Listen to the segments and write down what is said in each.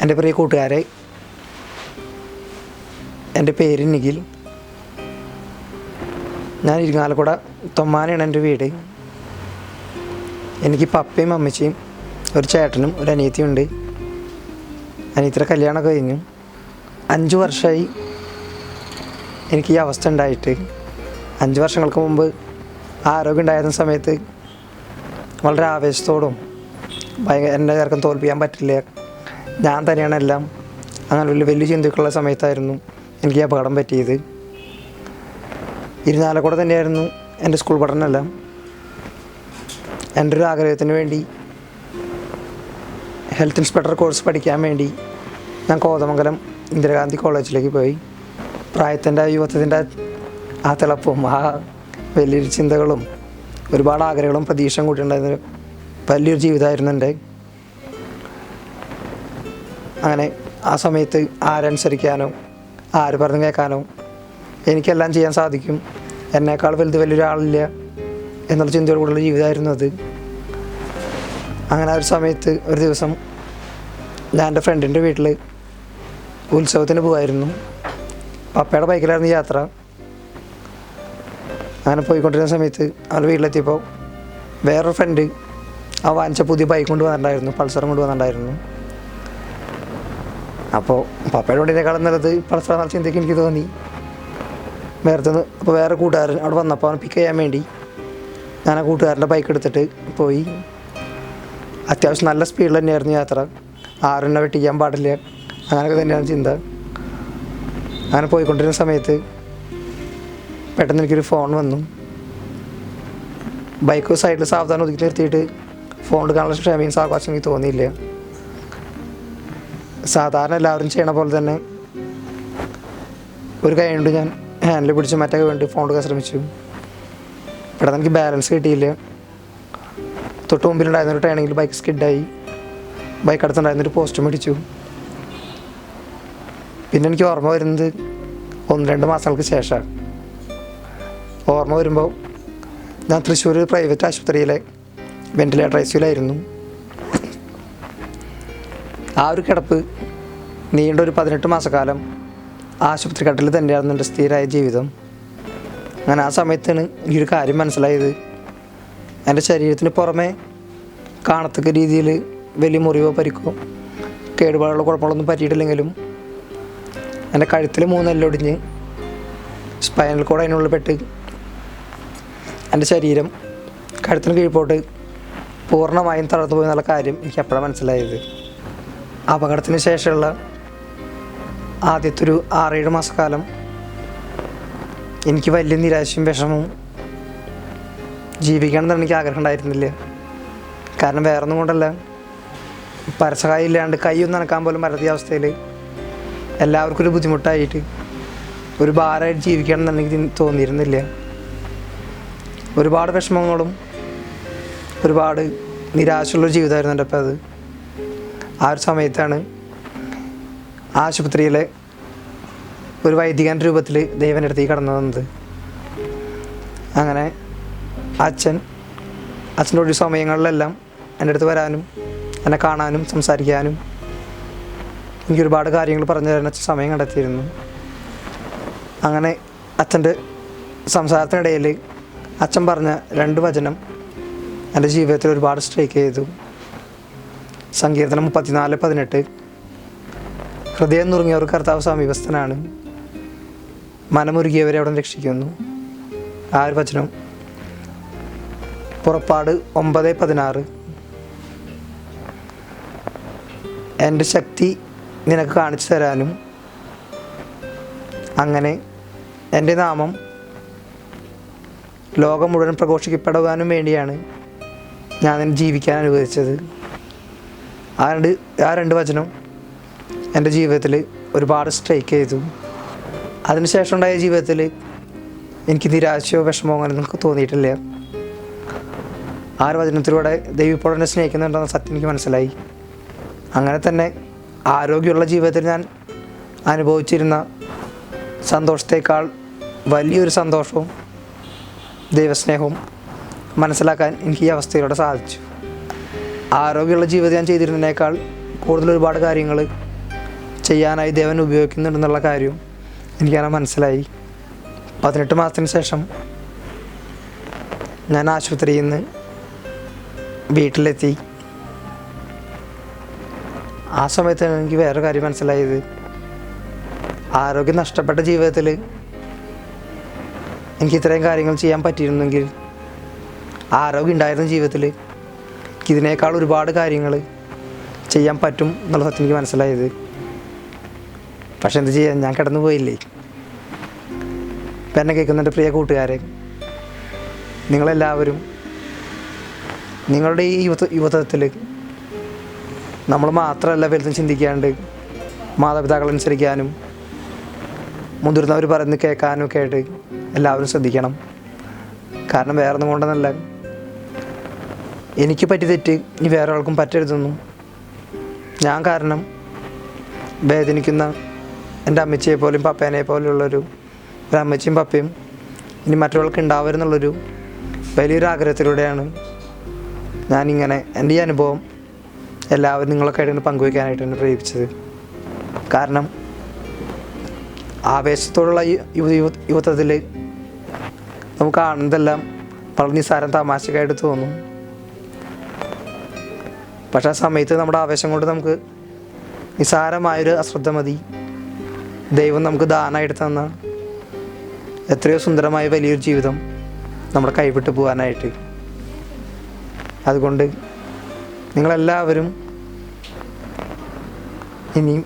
എന്റെ പ്രിയ കൂട്ടുകാരെ എന്റെ പേര് നിഖിൽ. ഞാൻ ഇരിങ്ങാലക്കുട തൊമ്മാനയാണ് എന്റെ വീട്. എനിക്ക് പപ്പയും അമ്മച്ചിയും ഒരു ചേട്ടനും ഒരു അനിയത്തിയും ഉണ്ട്. അനിയത്തിയുടെ കല്യാണമൊക്കെ കഴിഞ്ഞു. അഞ്ച് വർഷമായി എനിക്ക് ഈ അവസ്ഥ ഉണ്ടായിട്ട് അഞ്ച് വർഷങ്ങൾക്ക് മുമ്പ് ആരോഗ്യം ഉണ്ടായിരുന്ന സമയത്ത് വളരെ ആവേശത്തോടും ഭയങ്കര എന്റെ ചേർക്കം തോൽപ്പിക്കാൻ പറ്റില്ല. ഞാൻ തന്നെയാണ് എല്ലാം. അങ്ങനെ വലിയ വലിയ ചിന്തിക്കുള്ള സമയത്തായിരുന്നു എനിക്ക് ഈ അപകടം പറ്റിയത്. ഇരുന്നാലക്കൂടെ തന്നെയായിരുന്നു എന്റെ സ്കൂൾ പഠനമെല്ലാം. എന്റെ ഒരു ആഗ്രഹത്തിന് വേണ്ടി ഹെൽത്ത് ഇൻസ്പെക്ടർ കോഴ്സ് പഠിക്കാൻ വേണ്ടി ഞാൻ കോതമംഗലം ഇന്ദിരാഗാന്ധി കോളേജിലേക്ക് പോയി. പ്രായത്തിന്റെ യുവത്വത്തിന്റെ ആ തിളപ്പും ആ വലിയൊരു ചിന്തകളും ഒരുപാട് ആഗ്രഹങ്ങളും പ്രതീക്ഷയും കൂടി ഉണ്ടായിരുന്ന വലിയൊരു ജീവിതമായിരുന്നു എന്റെ. അങ്ങനെ ആ സമയത്ത് ആരനുസരിക്കാനോ ആര് പറഞ്ഞു കേൾക്കാനോ എനിക്കെല്ലാം ചെയ്യാൻ സാധിക്കും. എന്നേക്കാൾ വലുത് വലിയൊരാളില്ല എന്നുള്ള ചിന്തയോട് കൂടുതൽ ജീവിതമായിരുന്നു അത്. അങ്ങനെ ആ ഒരു സമയത്ത് ഒരു ദിവസം ഞാൻ എന്റെ ഫ്രണ്ടിന്റെ വീട്ടിൽ ഉത്സവത്തിന് പോകുമായിരുന്നു പപ്പയുടെ ബൈക്കിലായിരുന്നു യാത്ര. അങ്ങനെ പോയിക്കൊണ്ടിരുന്ന സമയത്ത് അവരുടെ വീട്ടിലെത്തിയപ്പോൾ വേറൊരു ഫ്രണ്ട് ആ വാങ്ങിച്ച പുതിയ ബൈക്ക് കൊണ്ട് വന്നിട്ടുണ്ടായിരുന്നു പൾസറും കൊണ്ട് വന്നിട്ടുണ്ടായിരുന്നു അപ്പോൾ പപ്പയുടെ വണ്ടിനേക്കാളും നല്ലത് പൾസർ നല്ല ചിന്തയ്ക്ക് എനിക്ക് തോന്നി. വേറെ അപ്പോൾ വേറെ കൂട്ടുകാരൻ അവിടെ വന്നപ്പോൾ അവനെ പിക്ക് ചെയ്യാൻ വേണ്ടി ഞാൻ ആ കൂട്ടുകാരന്റെ ബൈക്ക് എടുത്തിട്ട് പോയി. അത്യാവശ്യം നല്ല സ്പീഡിൽ തന്നെയായിരുന്നു യാത്ര. ആരെണ്ണ വെട്ടിക്കാൻ പാടില്ല. അങ്ങനെയൊക്കെ തന്നെയാണ് ചിന്ത. അങ്ങനെ പോയിക്കൊണ്ടിരുന്ന സമയത്ത് പെട്ടെന്ന് എനിക്കൊരു ഫോൺ വന്നു. ബൈക്ക് സൈഡിൽ സാവധാനം ഒതുക്കി നിർത്തിയിട്ട് ഫോൺ എടുക്കാനുള്ള ക്ഷമയും സാവകാശം എനിക്ക് തോന്നിയില്ല. സാധാരണ എല്ലാവരും ചെയ്യണ പോലെ തന്നെ ഒരു കൈ കൊണ്ട് ഞാൻ ഹാൻഡിൽ പിടിച്ച് മറ്റേ കൈ കൊണ്ട് ഫോൺ എടുക്കാൻ ശ്രമിച്ചു. പെട്ടെന്ന് എനിക്ക് ബാലൻസ് കിട്ടിയില്ല? തൊട്ട് മുമ്പിലുണ്ടായിരുന്ന ഒരു ടേണിങ്ങിൽ ബൈക്ക് സ്കിഡായി ബൈക്ക് അടുത്തുണ്ടായിരുന്നൊരു പോസ്റ്റ് മേടിച്ചു. പിന്നെ എനിക്ക് ഓർമ്മ വരുന്നത് ഒന്ന് രണ്ട് മാസങ്ങൾക്ക് ശേഷമാണ്. ഓർമ്മ വരുമ്പോൾ ഞാൻ തൃശ്ശൂർ പ്രൈവറ്റ് ആശുപത്രിയിലെ വെന്റിലേറ്റർ ഐ സിയിലായിരുന്നു ആ ഒരു കിടപ്പ് നീണ്ട ഒരു പതിനെട്ട് മാസക്കാലം ആശുപത്രി കട്ടിൽ തന്നെയായിരുന്നു എന്റെ സ്ഥിരമായ ജീവിതം. അങ്ങനെ ആ സമയത്താണ് ഈ ഒരു കാര്യം മനസ്സിലായത്. എന്റെ ശരീരത്തിന് പുറമെ കാണത്തക്ക രീതിയിൽ വലിയ മുറിവോ പരിക്കോ കേടുപാടുകളോ കുഴപ്പങ്ങളൊന്നും പറ്റിയിട്ടില്ലെങ്കിലും എന്റെ കഴുത്തിൽ മൂന്നെല്ലൊടിഞ്ഞ് സ്പൈനൽ കോഡ് അതിനുള്ളിൽ പെട്ട് എന്റെ ശരീരം കഴുത്തിന് കീഴ്പോട്ട് പൂർണമായും തളർന്നു പോയി എന്നുള്ള കാര്യം എനിക്ക് അപ്പോഴാണ് മനസ്സിലായത്. അപകടത്തിന് ശേഷമുള്ള ആദ്യത്തെ ഒരു ആറേഴ് മാസക്കാലം എനിക്ക് വലിയ നിരാശയും വിഷമവും ജീവിക്കണം എന്നാണ് എനിക്ക് ആഗ്രഹം ഉണ്ടായിരുന്നില്ല കാരണം വേറെ ഒന്നും കൊണ്ടല്ല. പരസഹായം ഇല്ലാണ്ട് കൈയൊന്നും നനക്കാൻ പോലും പറ്റാത്ത അവസ്ഥയിൽ എല്ലാവർക്കും ഒരു ബുദ്ധിമുട്ടായിട്ട് ഒരു ഭാരമായിട്ട് ജീവിക്കണം എന്നാണ് എനിക്ക് തോന്നിയിരുന്നില്ല. ഒരുപാട് വിഷമങ്ങളും ഒരുപാട് നിരാശയുള്ളൊരു ജീവിതമായിരുന്നു എന്റെ അപ്പം അത്. ആ ഒരു സമയത്താണ് ആശുപത്രിയിലെ ഒരു വൈദികൻ രൂപത്തിൽ ദൈവന്റെ അടുത്തേക്ക് കടന്നു വന്നത്. അങ്ങനെ അച്ഛൻ അച്ഛന്റെ ഒഴിവ് സമയങ്ങളിലെല്ലാം എന്റെ അടുത്ത് വരാനും എന്നെ കാണാനും സംസാരിക്കാനും എനിക്ക് ഒരുപാട് കാര്യങ്ങൾ പറഞ്ഞു തരാൻ അച്ഛൻ സമയം കണ്ടെത്തിയിരുന്നു. അങ്ങനെ അച്ഛന്റെ സംസാരത്തിനിടയിൽ അച്ഛൻ പറഞ്ഞ രണ്ട് വചനം എന്റെ ജീവിതത്തിൽ ഒരുപാട് സ്ട്രൈക്ക് ചെയ്തു. സങ്കീർത്തനം മുപ്പത്തിനാല് പതിനെട്ട്. ഹൃദയം നുറുങ്ങിയവർ കർത്താവ് സമീപസ്ഥനാണ്. മനമുരുകിയവരെ അവിടെ രക്ഷിക്കുന്നു. ആ ഒരു വചനം? പുറപ്പാട് ഒമ്പത് പതിനാറ്. എന്റെ ശക്തി നിനക്ക് കാണിച്ചു തരാനും. അങ്ങനെ എന്റെ നാമം ലോകം മുഴുവൻ പ്രഘോഷിക്കപ്പെടുവാനും വേണ്ടിയാണ് ഞാൻ ജീവിക്കാൻ അനുവദിച്ചത്. ആ രണ്ട് ആ രണ്ട് വചനം എന്റെ ജീവിതത്തിൽ ഒരുപാട് സ്ട്രൈക്ക് ചെയ്തു. അതിനുശേഷം ഉണ്ടായ ജീവിതത്തിൽ എനിക്ക് നിരാശയോ വിഷമോ അങ്ങനെ നിങ്ങൾക്ക് തോന്നിയിട്ടില്ല. ആ ഒരു വചനത്തിലൂടെ ദൈവപ്പോൾ സ്നേഹിക്കുന്നുണ്ടെന്ന സത്യം എനിക്ക് മനസ്സിലായി. അങ്ങനെ തന്നെ ആരോഗ്യമുള്ള ജീവിതത്തിൽ ഞാൻ അനുഭവിച്ചിരുന്ന സന്തോഷത്തേക്കാൾ വലിയൊരു സന്തോഷവും ദൈവസ്നേഹവും മനസ്സിലാക്കാൻ എനിക്ക് ഈ അവസ്ഥയിലൂടെ സാധിച്ചു. ആരോഗ്യമുള്ള ജീവിതം ഞാൻ ചെയ്തിരുന്നതിനേക്കാൾ കൂടുതൽ ഒരുപാട് കാര്യങ്ങൾ ചെയ്യാനായി ദേവൻ ഉപയോഗിക്കുന്നുണ്ടെന്നുള്ള കാര്യം എനിക്കങ്ങനെ മനസ്സിലായി. പതിനെട്ട് മാസത്തിന് ശേഷം ഞാൻ ആശുപത്രിയിൽ നിന്ന് വീട്ടിലെത്തി. ആ സമയത്ത് എനിക്ക് വേറെ കാര്യം മനസ്സിലായത്. ആരോഗ്യം നഷ്ടപ്പെട്ട ജീവിതത്തിൽ എനിക്ക് ഇത്രയും കാര്യങ്ങൾ ചെയ്യാൻ പറ്റിയിരുന്നെങ്കിൽ ആരോഗ്യം ഉണ്ടായിരുന്ന ജീവിതത്തിൽ എനിക്ക് ഇതിനേക്കാൾ ഒരുപാട് കാര്യങ്ങൾ ചെയ്യാൻ പറ്റും എന്നുള്ള സത്യം എനിക്ക് മനസ്സിലായത്. പക്ഷെ എന്ത് ചെയ്യാൻ? ഞാൻ കിടന്നു പോയില്ലേ? എന്നെ കേൾക്കുന്ന എന്റെ പ്രിയ കൂട്ടുകാരെ. നിങ്ങളെല്ലാവരും നിങ്ങളുടെ ഈ യുവത്വ യുവത്വത്തിൽ നമ്മൾ മാത്രമല്ല വലുതും ചിന്തിക്കാണ്ട് മാതാപിതാക്കൾ അനുസരിക്കാനും മുതിർന്നവർ പറയുന്നത് കേൾക്കാനും ഒക്കെ ആയിട്ട് എല്ലാവരും ശ്രദ്ധിക്കണം. കാരണം വേറെ ഒന്നും കൊണ്ടൊന്നല്ല. എനിക്ക് പറ്റി തെറ്റ് ഇനി വേറെ ആൾക്കും പറ്റരുതെന്നും. ഞാൻ കാരണം വേദനിക്കുന്ന എന്റെ അമ്മച്ചിയെ പോലും പപ്പേനെ പോലെയുള്ളൊരു ഒരു അമ്മച്ചിയും പപ്പയും ഇനി മറ്റൊരാൾക്ക് ഉണ്ടാവരുന്നുള്ളൊരു വലിയൊരു ആഗ്രഹത്തിലൂടെയാണ് ഞാനിങ്ങനെ എന്റെ ഈ അനുഭവം എല്ലാവരും നിങ്ങളൊക്കെ ആയിട്ട് പങ്കുവയ്ക്കാനായിട്ട് എന്നെ പ്രേരിപ്പിച്ചത്. കാരണം ആവേശത്തോടുള്ള യുവ യുവത്വത്തിൽ നമുക്ക് കാണുന്നതെല്ലാം വളരെ നിസ്സാരം തമാശക്കായിട്ട് തോന്നും. പക്ഷെ ആ സമയത്ത് നമ്മുടെ ആവേശം കൊണ്ട് നമുക്ക് നിസ്സാരമായൊരു അശ്രദ്ധ മതി. ദൈവം നമുക്ക് ദാനമായിട്ട് തന്ന എത്രയോ സുന്ദരമായ വലിയൊരു ജീവിതം നമ്മുടെ കൈവിട്ട് പോകാനായിട്ട്. അതുകൊണ്ട് നിങ്ങളെല്ലാവരും ഇനിയും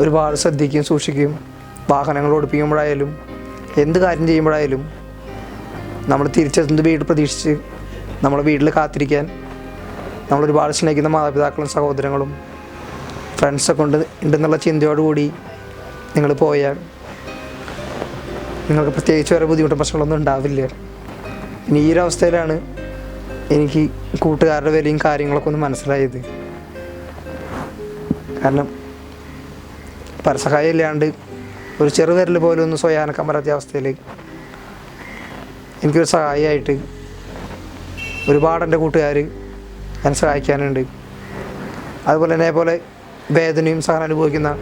ഒരുപാട് ശ്രദ്ധിക്കുകയും സൂക്ഷിക്കുകയും വാഹനങ്ങൾ ഓടിപ്പിക്കുമ്പോഴായാലും എന്ത് കാര്യം ചെയ്യുമ്പോഴായാലും നമ്മൾ തിരിച്ചെത്തുന്നത് വീട് പ്രതീക്ഷിച്ച് നമ്മൾ വീട്ടിൽ കാത്തിരിക്കാൻ നമ്മൾ ഒരുപാട് സ്നേഹിക്കുന്ന മാതാപിതാക്കളും സഹോദരങ്ങളും ഫ്രണ്ട്സൊക്കെ ഉണ്ട് ഉണ്ടെന്നുള്ള ചിന്തയോടുകൂടി നിങ്ങൾ പോയാൽ നിങ്ങൾക്ക് പ്രത്യേകിച്ച് വേറെ ബുദ്ധിമുട്ടും പ്രശ്നങ്ങളൊന്നും ഉണ്ടാവില്ല. ഇനി ഈ ഒരു അവസ്ഥയിലാണ് എനിക്ക് കൂട്ടുകാരുടെ വിലയും കാര്യങ്ങളൊക്കെ ഒന്ന് മനസ്സിലായത്. കാരണം പരസഹായം ഇല്ലാണ്ട് ഒരു ചെറുവിരൽ പോലും ഒന്ന് സ്വയാനക്കാൻ പറ്റാത്ത അവസ്ഥയിൽ എനിക്കൊരു സഹായമായിട്ട് ഒരുപാട് എന്റെ കൂട്ടുകാർ എന്നെ സഹായിക്കാനുണ്ട് അതുപോലെ തന്നെ പോലെ വേദനയും സഹനം അനുഭവിക്കുന്ന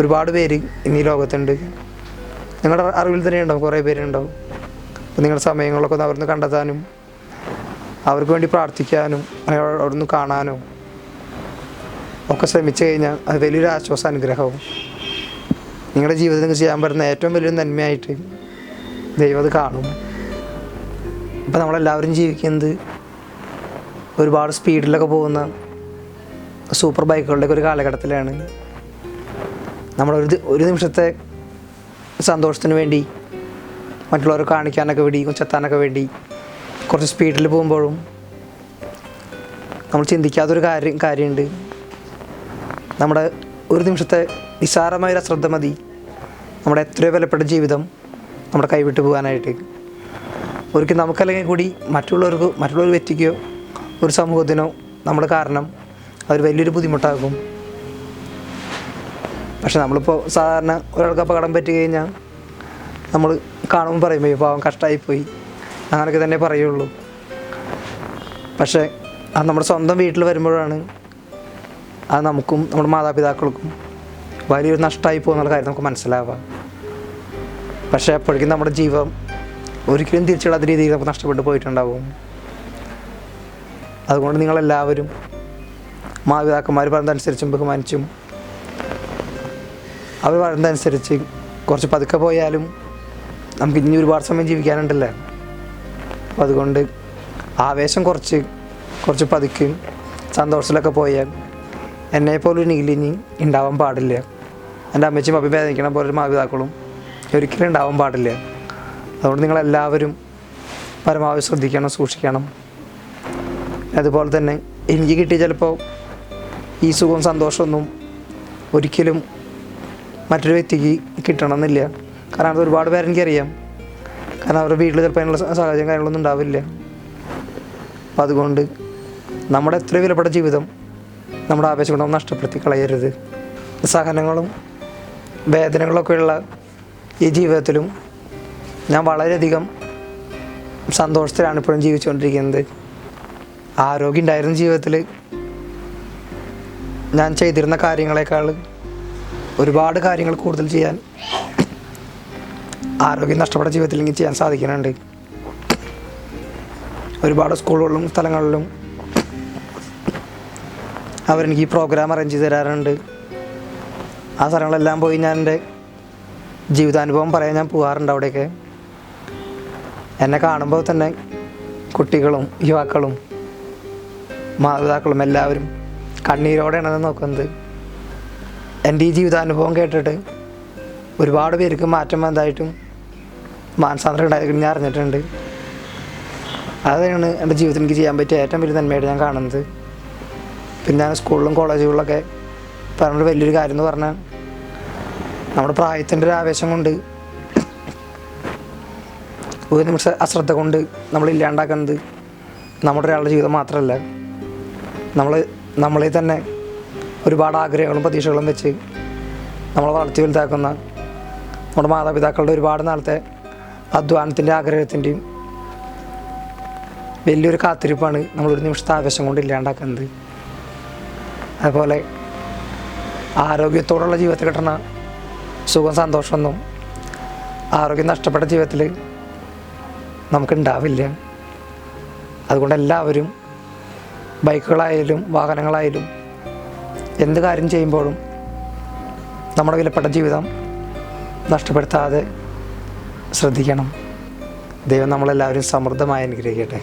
ഒരുപാട് പേര് ഇന്ന് ഈ ലോകത്തുണ്ട്. നിങ്ങളുടെ അറിവിൽ തന്നെ ഉണ്ടാവും കുറേ പേരുണ്ടാവും. അപ്പോൾ നിങ്ങളുടെ സമയങ്ങളൊക്കെ ഒന്ന് അവിടുന്ന് കണ്ടെത്താനും അവർക്ക് വേണ്ടി പ്രാർത്ഥിക്കാനും അവിടുന്ന് കാണാനും ഒക്കെ ശ്രമിച്ചു കഴിഞ്ഞാൽ അത് വലിയൊരു ആശ്വാസ അനുഗ്രഹവും. നിങ്ങളുടെ ജീവിതത്തിൽ ചെയ്യാൻ പറ്റുന്ന ഏറ്റവും വലിയൊരു നന്മയായിട്ട് ദൈവം അത് കാണും. അപ്പം നമ്മളെല്ലാവരും ജീവിക്കുന്നത് ഒരുപാട് സ്പീഡിലൊക്കെ പോകുന്ന സൂപ്പർ ബൈക്കുകളുടെ ഒരു കാലഘട്ടത്തിലാണ്. നമ്മളൊരു ഒരു നിമിഷത്തെ സന്തോഷത്തിന് വേണ്ടി മറ്റുള്ളവരെ കാണിക്കാനൊക്കെ വേണ്ടി ചെത്താനൊക്കെ വേണ്ടി കുറച്ച് സ്പീഡിൽ പോകുമ്പോഴും നമ്മൾ ചിന്തിക്കാത്തൊരു കാര്യം കാര്യമുണ്ട്. നമ്മുടെ ഒരു നിമിഷത്തെ നിസ്സാരമായൊരു അശ്രദ്ധ മതി. നമ്മുടെ എത്രയോ വിലപ്പെട്ട ജീവിതം നമ്മുടെ കൈവിട്ട് പോകാനായിട്ട്. ഒരിക്കൽ നമുക്കല്ലെങ്കിൽ കൂടി മറ്റുള്ളവർക്ക് മറ്റുള്ളവർ വ്യക്തിക്കോ ഒരു സമൂഹത്തിനോ നമ്മൾ കാരണം അവർ വലിയൊരു ബുദ്ധിമുട്ടാകും പക്ഷെ നമ്മളിപ്പോൾ സാധാരണ ഒരാൾക്ക് അപകടം പറ്റി കഴിഞ്ഞാൽ നമ്മൾ കാണുമ്പോൾ പറയും "അയ്യോ, അവൻ കഷ്ടമായിപ്പോയി അങ്ങനെയൊക്കെ തന്നെ പറയുള്ളൂ. പക്ഷേ അത് നമ്മുടെ സ്വന്തം വീട്ടിൽ വരുമ്പോഴാണ് അത് നമുക്കും നമ്മുടെ മാതാപിതാക്കൾക്കും വലിയൊരു നഷ്ടമായി പോകുന്നുള്ള കാര്യം നമുക്ക് മനസ്സിലാവാം പക്ഷേ അപ്പോഴേക്കും നമ്മുടെ ജീവൻ ഒരിക്കലും തിരിച്ചിടാത്ത രീതിയിൽ നമുക്ക് നഷ്ടപ്പെട്ടു പോയിട്ടുണ്ടാവും. അതുകൊണ്ട് നിങ്ങളെല്ലാവരും മാതാപിതാക്കന്മാർ പറഞ്ഞതനുസരിച്ചും ബഹുമാനിച്ചും അവർ പറഞ്ഞതനുസരിച്ച് കുറച്ച് പതുക്കെ പോയാലും നമുക്ക് ഇനി ഒരുപാട് സമയം ജീവിക്കാനുണ്ടല്ലേ? അപ്പോൾ അതുകൊണ്ട് ആവേശം കുറച്ച് കുറച്ച് പതുക്കെ സന്തോഷത്തിലൊക്കെ പോയാൽ എന്നെപ്പോലെ നീലിനി ഉണ്ടാവാൻ പാടില്ല. എന്റെ അമ്മച്ചും അപ്പി വേദനിക്കണ പോലെ ഒരു മാതാപിതാക്കളും ഒരിക്കലും ഉണ്ടാവാൻ പാടില്ല. അതുകൊണ്ട് നിങ്ങളെല്ലാവരും പരമാവധി ശ്രദ്ധിക്കണം സൂക്ഷിക്കണം. അതുപോലെ തന്നെ എനിക്ക് കിട്ടിയ ചിലപ്പോൾ ഈ സുഖവും സന്തോഷമൊന്നും ഒരിക്കലും മറ്റൊരു വ്യക്തിക്ക് കിട്ടണമെന്നില്ല. കാരണം അത് ഒരുപാട് പേരെ എനിക്കറിയാം. കാരണം അവരുടെ വീട്ടിൽ ചിലപ്പോൾ അതിനുള്ള സാഹചര്യം കാര്യങ്ങളൊന്നും ഉണ്ടാവില്ല. അപ്പം അതുകൊണ്ട് നമ്മുടെ എത്ര വിലപ്പെട്ട ജീവിതം നമ്മുടെ ആവേശം നഷ്ടപ്പെടുത്തി കളയരുത്. സഹനങ്ങളും വേദനകളൊക്കെയുള്ള ഈ ജീവിതത്തിലും ഞാൻ വളരെയധികം സന്തോഷത്തിലാണ് ഇപ്പോഴും ജീവിച്ചുകൊണ്ടിരിക്കുന്നത്. ആരോഗ്യം ഉണ്ടായിരുന്ന ജീവിതത്തിൽ ഞാൻ ചെയ്തിരുന്ന കാര്യങ്ങളെക്കാൾ ഒരുപാട് കാര്യങ്ങൾ കൂടുതൽ ചെയ്യാൻ ആരോഗ്യം നഷ്ടപ്പെട്ട ജീവിതത്തിൽ എനിക്ക് ചെയ്യാൻ സാധിക്കുന്നുണ്ട്. ഒരുപാട് സ്കൂളുകളിലും സ്ഥലങ്ങളിലും അവരെനിക്ക് ഈ പ്രോഗ്രാം അറേഞ്ച് ചെയ്ത് തരാറുണ്ട്. ആ സ്ഥലങ്ങളെല്ലാം പോയി ഞാൻ എന്റെ ജീവിതാനുഭവം പറയാൻ ഞാൻ പോകാറുണ്ട് അവിടെയൊക്കെ. എന്നെ കാണുമ്പോൾ തന്നെ കുട്ടികളും യുവാക്കളും മാതാപിതാക്കളും എല്ലാവരും കണ്ണീരോടെയാണ് അത് നോക്കുന്നത്. എന്റെ ഈ ജീവിതാനുഭവം കേട്ടിട്ട് ഒരുപാട് പേർക്ക് മാറ്റം വന്നതായിട്ടും മാനസാന്തരം ഉണ്ടായിരിക്കും ഞാൻ അറിഞ്ഞിട്ടുണ്ട്. അതാണ് എന്റെ ജീവിതത്തിൽ എനിക്ക് ചെയ്യാൻ പറ്റിയ ഏറ്റവും വലിയ നന്മയായിട്ട് ഞാൻ കാണുന്നത്. പിന്നെ ഞാൻ സ്കൂളിലും കോളേജുകളിലൊക്കെ പറഞ്ഞൊരു വലിയൊരു കാര്യം എന്ന് പറഞ്ഞാൽ നമ്മുടെ പ്രായത്തിന്റെ ഒരു ആവേശം കൊണ്ട് ഒരു നിമിഷം അശ്രദ്ധ കൊണ്ട് നമ്മൾ ഇല്ലാണ്ടാക്കുന്നത് നമ്മുടെ ഒരാളുടെ ജീവിതം മാത്രമല്ല. നമ്മൾ നമ്മളിൽ തന്നെ ഒരുപാട് ആഗ്രഹങ്ങളും പ്രതീക്ഷകളും വെച്ച് നമ്മളെ വളർത്തി വലുതാക്കുന്ന നമ്മുടെ മാതാപിതാക്കളുടെ ഒരുപാട് നാളത്തെ അധ്വാനത്തിന്റെ ആഗ്രഹത്തിന്റെയും വലിയൊരു കാത്തിരിപ്പാണ് നമ്മളൊരു നിമിഷത്തെ ആവേശം കൊണ്ട് ഇല്ലാണ്ടാക്കുന്നത്. അതുപോലെ ആരോഗ്യത്തോടുള്ള ജീവിതത്തിൽ കിട്ടുന്ന സുഖം സന്തോഷമൊന്നും ആരോഗ്യം നഷ്ടപ്പെട്ട ജീവിതത്തിൽ നമുക്കുണ്ടാവില്ല. അതുകൊണ്ട് എല്ലാവരും ബൈക്കുകളായാലും വാഹനങ്ങളായാലും എന്ത് കാര്യം ചെയ്യുമ്പോഴും നമ്മുടെ വിലപ്പെട്ട ജീവിതം നഷ്ടപ്പെടുത്താതെ ശ്രദ്ധിക്കണം. ദൈവം നമ്മളെല്ലാവരും സമൃദ്ധമായി അനുഗ്രഹിക്കട്ടെ.